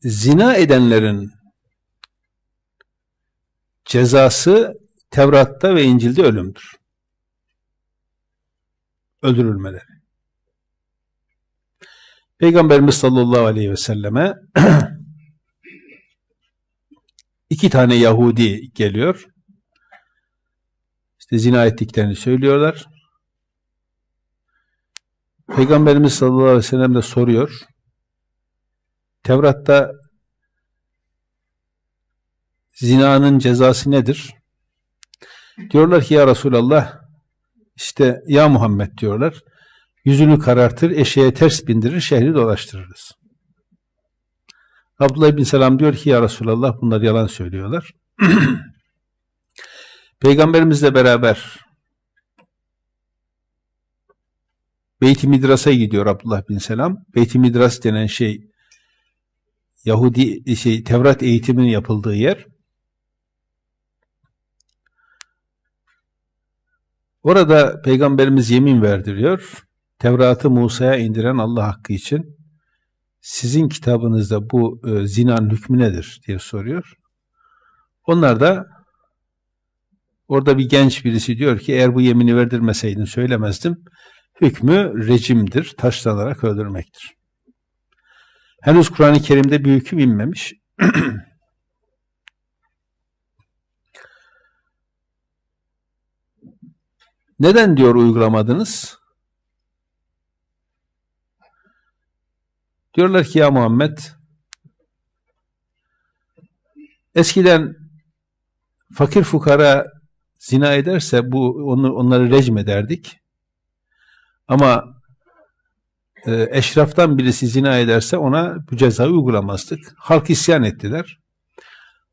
zina edenlerin cezası Tevrat'ta ve İncil'de ölümdür. Öldürülmeleri. Peygamberimiz sallallahu aleyhi ve selleme iki tane Yahudi geliyor. İşte zina ettiklerini söylüyorlar. Peygamberimiz sallallahu aleyhi ve sellem de soruyor. Tevrat'ta zinanın cezası nedir? Diyorlar ki ya Resulallah işte ya Muhammed diyorlar. Yüzünü karartır, eşeğe ters bindirir, şehri dolaştırırız. Abdullah bin Selam diyor ki ya Resulallah bunlar yalan söylüyorlar. Peygamberimizle beraber Beyt-i Midras'a gidiyor Abdullah bin Selam. Beyt-i Midras denen şey Yahudi şey Tevrat eğitiminin yapıldığı yer. Orada Peygamberimiz yemin verdiriyor. Tevrat'ı Musa'ya indiren Allah hakkı için sizin kitabınızda bu e, zinanın hükmü nedir diye soruyor. Onlar da orada bir genç birisi diyor ki eğer bu yemini verdirmeseydin söylemezdim. Hükmü rejimdir, taşlanarak öldürmektir. Henüz Kur'an-ı Kerim'de bir hüküm inmemiş. Neden diyor uygulamadınız? Diyorlar ki ya Muhammed eskiden fakir fukara zina ederse bu onu, onları rejim ederdik. Ama e, eşraftan birisi zina ederse ona bu cezayı uygulamazdık. Halk isyan ettiler.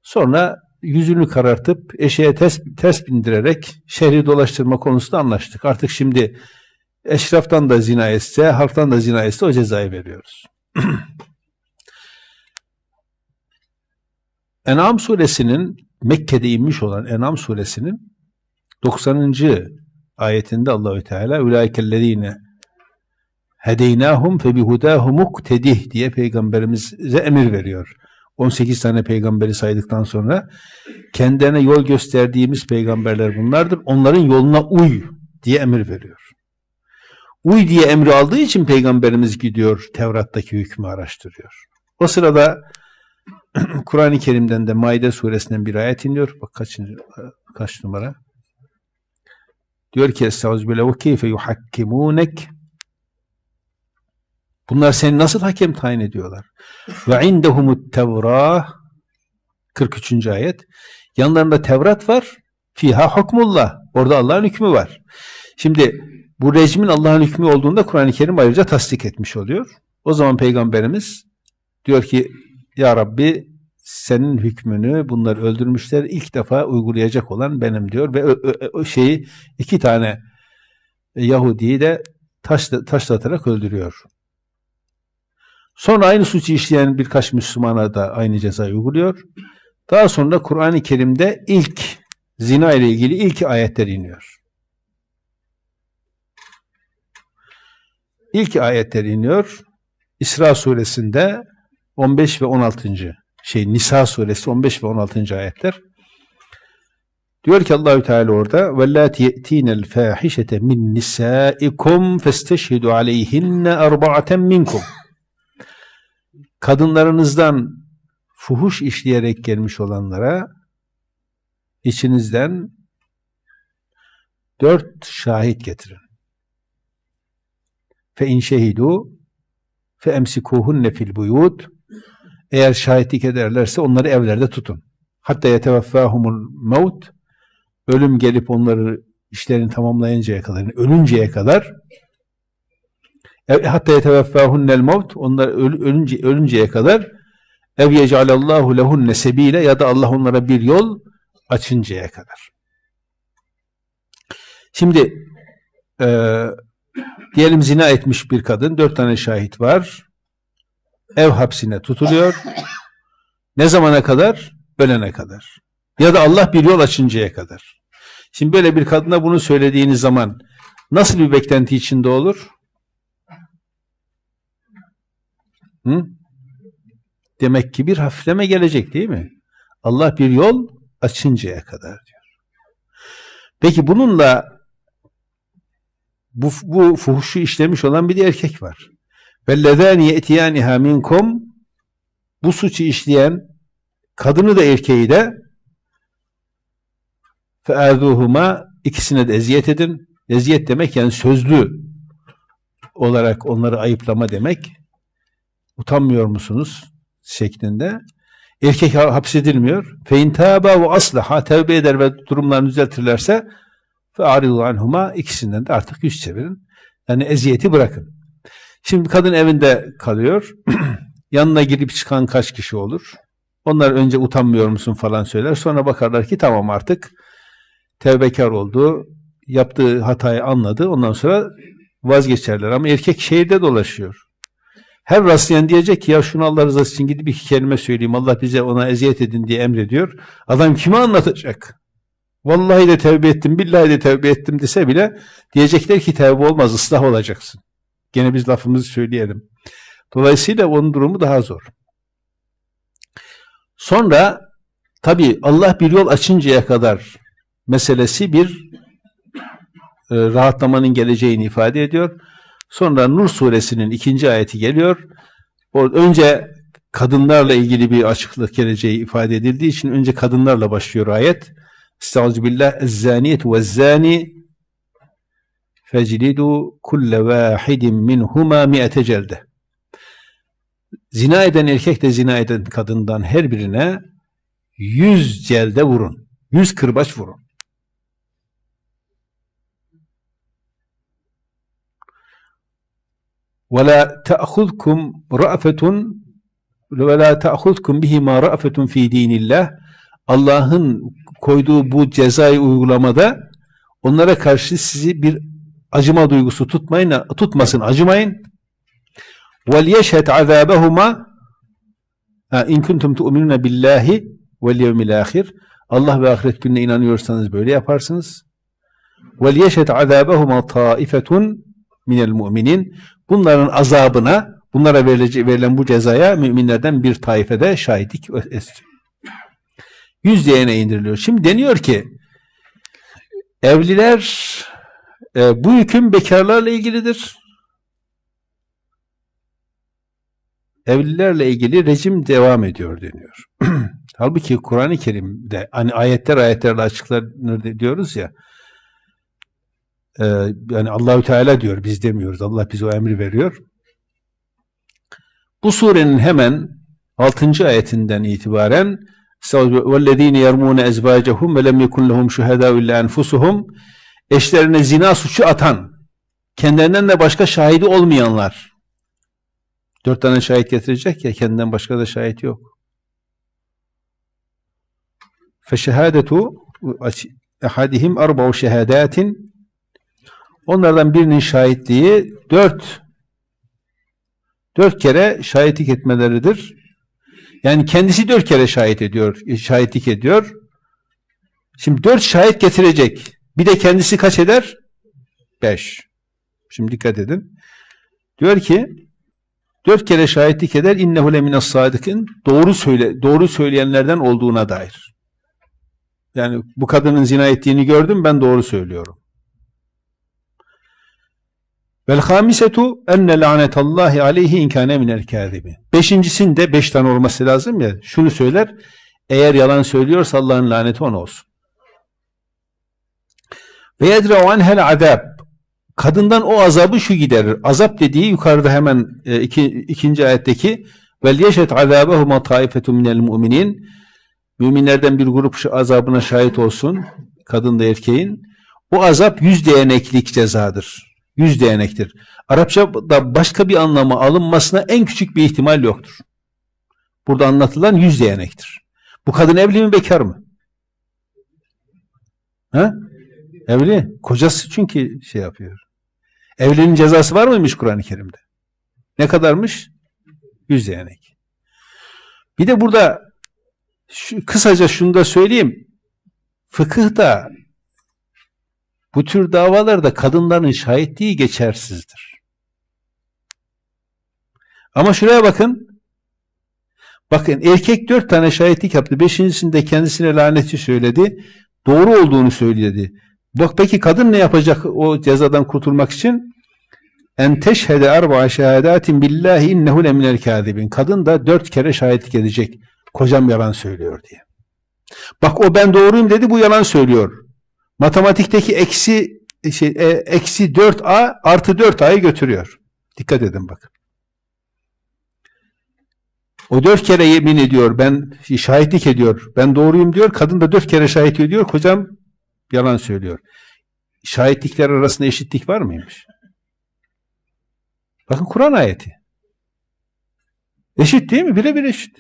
Sonra yüzünü karartıp eşeğe ters, ters bindirerek şehri dolaştırma konusunda anlaştık. Artık şimdi eşraftan da zina etse, halktan da zina etse o cezayı veriyoruz. En'am suresinin Mekke'de inmiş olan En'am suresinin 90. ayetinde Allahü Teala ulaikellezine hedeynahum fe bihudahum muktedih diye peygamberimize emir veriyor. 18 tane peygamberi saydıktan sonra kendine yol gösterdiğimiz peygamberler bunlardır. Onların yoluna uy diye emir veriyor. Uy diye emri aldığı için peygamberimiz gidiyor Tevrat'taki hükmü araştırıyor. O sırada Kur'an-ı Kerim'den de Maide suresinden bir ayet iniyor. Bak kaçıncı, kaç numara? Diyor ki Estağfirullah ve keyfe yuhakkimunek Bunlar seni nasıl hakem tayin ediyorlar? Ve indehumut tevrah 43. ayet. Yanlarında Tevrat var. Fiha hukmullah. Orada Allah'ın hükmü var. Şimdi bu rejimin Allah'ın hükmü olduğunda Kur'an-ı Kerim ayrıca tasdik etmiş oluyor. O zaman Peygamberimiz diyor ki Ya Rabbi senin hükmünü bunlar öldürmüşler ilk defa uygulayacak olan benim diyor ve o şeyi iki tane Yahudi'yi de taş, taşlatarak öldürüyor. Sonra aynı suçu işleyen birkaç Müslümana da aynı cezayı uyguluyor. Daha sonra Kur'an-ı Kerim'de ilk zina ile ilgili ilk ayetler iniyor. İlk ayetler iniyor. İsra suresinde 15 ve 16. şey Nisa suresi 15 ve 16. ayetler. Diyor ki Allahü Teala orada vellati yetinel fahişete min nisaikum festeşhidu aleyhinne erba'aten minkum kadınlarınızdan fuhuş işleyerek gelmiş olanlara içinizden dört şahit getirin. Fe in şehidu fe emsikuhunne fil buyut eğer şahitlik ederlerse onları evlerde tutun. Hatta yeteveffahumul maut ölüm gelip onları işlerini tamamlayıncaya kadar, ölünceye kadar hatta yeteveffâhunnel mevt onlar ölünce, ölünceye kadar ev yecealallahu lehunne sebile ya da Allah onlara bir yol açıncaya kadar. Şimdi e, diyelim zina etmiş bir kadın, dört tane şahit var. Ev hapsine tutuluyor. Ne zamana kadar? Ölene kadar. Ya da Allah bir yol açıncaya kadar. Şimdi böyle bir kadına bunu söylediğiniz zaman nasıl bir beklenti içinde olur? Hı? demek ki bir hafifleme gelecek değil mi? Allah bir yol açıncaya kadar diyor. Peki bununla bu, bu fuhuşu işlemiş olan bir de erkek var. وَالَّذَانِ يَأْتِيَانِهَا minkum Bu suçu işleyen kadını da erkeği de فَاَذُوهُمَا ikisine de eziyet edin. Eziyet demek yani sözlü olarak onları ayıplama demek. Utanmıyor musunuz? şeklinde. Erkek hapsedilmiyor. Fein tâbâ ve aslaha tevbe eder ve durumlarını düzeltirlerse fe aridu ikisinden de artık yüz çevirin. Yani eziyeti bırakın. Şimdi kadın evinde kalıyor. Yanına girip çıkan kaç kişi olur? Onlar önce utanmıyor musun falan söyler. Sonra bakarlar ki tamam artık tevbekar oldu. Yaptığı hatayı anladı. Ondan sonra vazgeçerler. Ama erkek şehirde dolaşıyor. Her rastlayan diyecek ki ya şunu Allah rızası için gidip iki kelime söyleyeyim. Allah bize ona eziyet edin diye emrediyor. Adam kime anlatacak? Vallahi de tevbe ettim, billahi de tevbe ettim dese bile diyecekler ki tevbe olmaz, ıslah olacaksın. Gene biz lafımızı söyleyelim. Dolayısıyla onun durumu daha zor. Sonra tabi Allah bir yol açıncaya kadar meselesi bir e, rahatlamanın geleceğini ifade ediyor. Sonra Nur suresinin ikinci ayeti geliyor. Önce kadınlarla ilgili bir açıklık geleceği ifade edildiği için önce kadınlarla başlıyor ayet. Estağfirullah. Ez-zaniyetu ve-zani feclidu kulle vahidin minhuma mi'ete celde. Zina eden erkek de zina eden kadından her birine yüz celde vurun. Yüz kırbaç vurun. ve la ta'khudkum ra'fetun ve la ta'khudkum bihima ra'fetun fi dinillah Allah'ın koyduğu bu cezai uygulamada onlara karşı sizi bir acıma duygusu tutmayın tutmasın acımayın. vel yeşhed azabehuma in kuntum tu'minuna billahi vel yevmil ahir Allah ve ahiret gününe inanıyorsanız böyle yaparsınız. vel yeşhed azabehuma taifetun minel müminin bunların azabına bunlara verilen bu cezaya müminlerden bir taifede şahitlik istiyor. Yüz diyene indiriliyor. Şimdi deniyor ki evliler e, bu hüküm bekarlarla ilgilidir. Evlilerle ilgili rejim devam ediyor deniyor. Halbuki Kur'an-ı Kerim'de hani ayetler ayetlerle açıklanır diyoruz ya ee, yani Allahü Teala diyor biz demiyoruz. Allah bize o emri veriyor. Bu surenin hemen 6. ayetinden itibaren وَالَّذ۪ينَ يَرْمُونَ اَزْبَاجَهُمْ وَلَمْ يَكُنْ لَهُمْ شُهَدَاءُ اِلَّا اَنْفُسُهُمْ Eşlerine zina suçu atan, kendilerinden de başka şahidi olmayanlar. Dört tane şahit getirecek ya, kendinden başka da şahit yok. فَشَهَادَةُ اَحَدِهِمْ اَرْبَوْ شَهَادَاتٍ Onlardan birinin şahitliği dört dört kere şahitlik etmeleridir. Yani kendisi dört kere şahit ediyor, şahitlik ediyor. Şimdi dört şahit getirecek. Bir de kendisi kaç eder? Beş. Şimdi dikkat edin. Diyor ki dört kere şahitlik eder innehu lemines sadıkın doğru söyle doğru söyleyenlerden olduğuna dair. Yani bu kadının zina ettiğini gördüm ben doğru söylüyorum. Vel hamisetu enne lanetallahi aleyhi inkâne minel kâzibi. Beşincisinde beş tane olması lazım ya. Şunu söyler. Eğer yalan söylüyorsa Allah'ın laneti ona olsun. Ve yedre'u anhel azab. Kadından o azabı şu giderir. Azap dediği yukarıda hemen e, iki, ikinci ayetteki vel yeşet azabehuma taifetun minel müminin müminlerden bir grup azabına şahit olsun. Kadın da erkeğin. O azap yüz değneklik cezadır yüz değnektir. Arapçada başka bir anlamı alınmasına en küçük bir ihtimal yoktur. Burada anlatılan yüz değnektir. Bu kadın evli mi bekar mı? Ha? Evli. Kocası çünkü şey yapıyor. Evliliğin cezası var mıymış Kur'an-ı Kerim'de? Ne kadarmış? Yüz değnek. Bir de burada şu, kısaca şunu da söyleyeyim. Fıkıhta bu tür davalarda kadınların şahitliği geçersizdir. Ama şuraya bakın. Bakın erkek dört tane şahitlik yaptı. Beşincisinde kendisine laneti söyledi. Doğru olduğunu söyledi. Bak peki kadın ne yapacak o cezadan kurtulmak için? En teşhede erba'a şehadatin billahi innehu leminel kâzibin. Kadın da dört kere şahitlik edecek. Kocam yalan söylüyor diye. Bak o ben doğruyum dedi bu yalan söylüyor. Matematikteki eksi şey, e, eksi 4a artı 4a'yı götürüyor. Dikkat edin bakın. O dört kere yemin ediyor, ben şahitlik ediyor, ben doğruyum diyor. Kadın da dört kere şahit ediyor, kocam yalan söylüyor. Şahitlikler arasında eşitlik var mıymış? Bakın Kur'an ayeti. Eşit değil mi? Birebir eşit.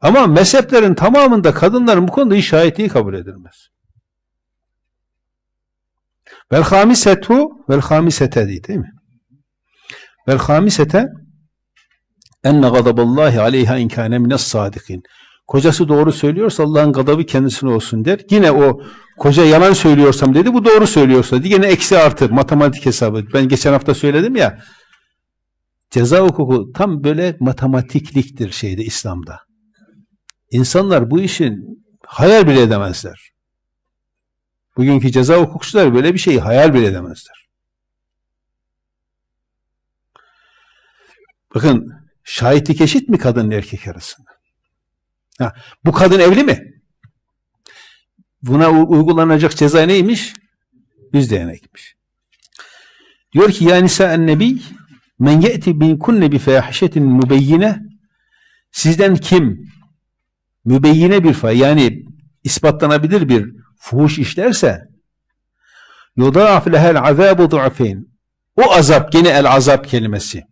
Ama mezheplerin tamamında kadınların bu konuda şahitliği kabul edilmez. Vel hamisetu vel hamisete değil mi? Vel hamisete enne gadaballahi aleyha in kâne mines sadikin. Kocası doğru söylüyorsa Allah'ın gadabı kendisine olsun der. Yine o koca yalan söylüyorsam dedi bu doğru söylüyorsa dedi. Yine eksi artır matematik hesabı. Ben geçen hafta söyledim ya ceza hukuku tam böyle matematikliktir şeyde İslam'da. İnsanlar bu işin hayal bile edemezler. Bugünkü ceza hukukçular böyle bir şeyi hayal bile edemezler. Bakın şahitlik eşit mi kadın erkek arasında? Ha, bu kadın evli mi? Buna uygulanacak ceza neymiş? Yüz değnekmiş. Diyor ki ya nisa nebi men ye'ti bin kunne bi fahişetin mübeyyine sizden kim mübeyyine bir fa yani ispatlanabilir bir fuhuş işlerse yudâf lehel azâbu du'afeyn o azap yine el azap kelimesi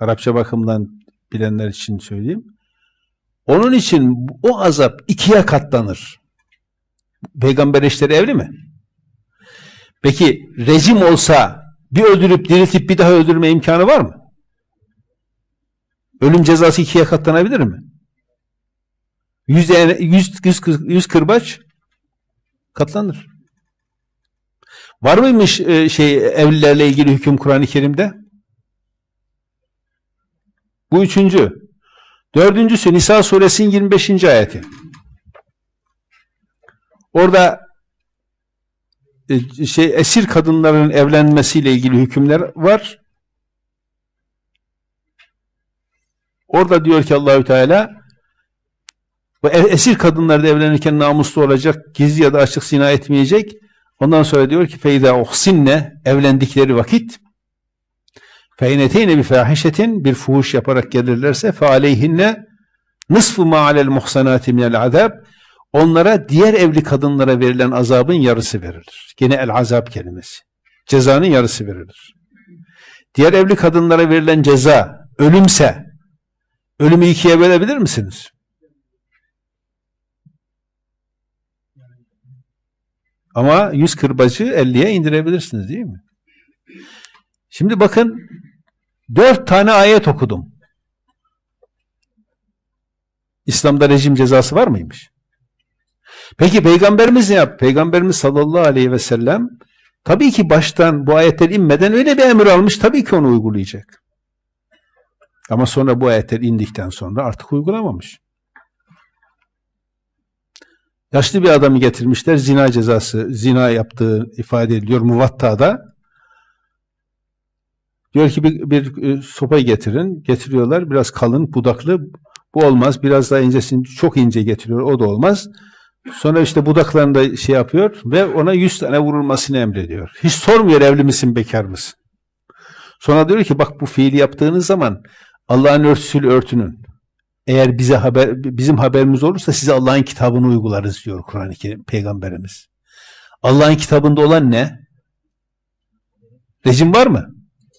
Arapça bakımdan bilenler için söyleyeyim. Onun için o azap ikiye katlanır. Peygamber eşleri evli mi? Peki rejim olsa bir öldürüp diriltip bir daha öldürme imkanı var mı? Ölüm cezası ikiye katlanabilir mi? Yüz, yüz, yüz, yüz kırbaç katlanır. Var mıymış e, şey evlilerle ilgili hüküm Kur'an-ı Kerim'de? Bu üçüncü. Dördüncüsü Nisa suresinin 25. ayeti. Orada e, şey esir kadınların evlenmesiyle ilgili hükümler var. Orada diyor ki Allahü Teala bu esir kadınlar da evlenirken namuslu olacak, gizli ya da açık zina etmeyecek. Ondan sonra diyor ki feyda uhsinne evlendikleri vakit feyneteyne bir fahişetin bir fuhuş yaparak gelirlerse fe aleyhinne nısfu ma alel muhsanati minel azab onlara diğer evli kadınlara verilen azabın yarısı verilir. Gene el azab kelimesi. Cezanın yarısı verilir. Diğer evli kadınlara verilen ceza ölümse ölümü ikiye bölebilir misiniz? Ama yüz kırbacı 50'ye indirebilirsiniz değil mi? Şimdi bakın dört tane ayet okudum. İslam'da rejim cezası var mıymış? Peki Peygamberimiz ne yaptı? Peygamberimiz sallallahu aleyhi ve sellem tabii ki baştan bu ayetler inmeden öyle bir emir almış tabii ki onu uygulayacak. Ama sonra bu ayetler indikten sonra artık uygulamamış. Yaşlı bir adamı getirmişler. Zina cezası, zina yaptığı ifade ediliyor Muvatta'da. Diyor ki bir, bir e, sopayı getirin. Getiriyorlar. Biraz kalın, budaklı. Bu olmaz. Biraz daha incesini çok ince getiriyor. O da olmaz. Sonra işte budaklarını da şey yapıyor ve ona yüz tane vurulmasını emrediyor. Hiç sormuyor evli misin, bekar mısın? Sonra diyor ki bak bu fiili yaptığınız zaman Allah'ın örtüsüyle örtünün. Eğer bize haber, bizim haberimiz olursa size Allah'ın kitabını uygularız diyor Kur'an-ı Kerim Peygamberimiz. Allah'ın kitabında olan ne? Rejim var mı?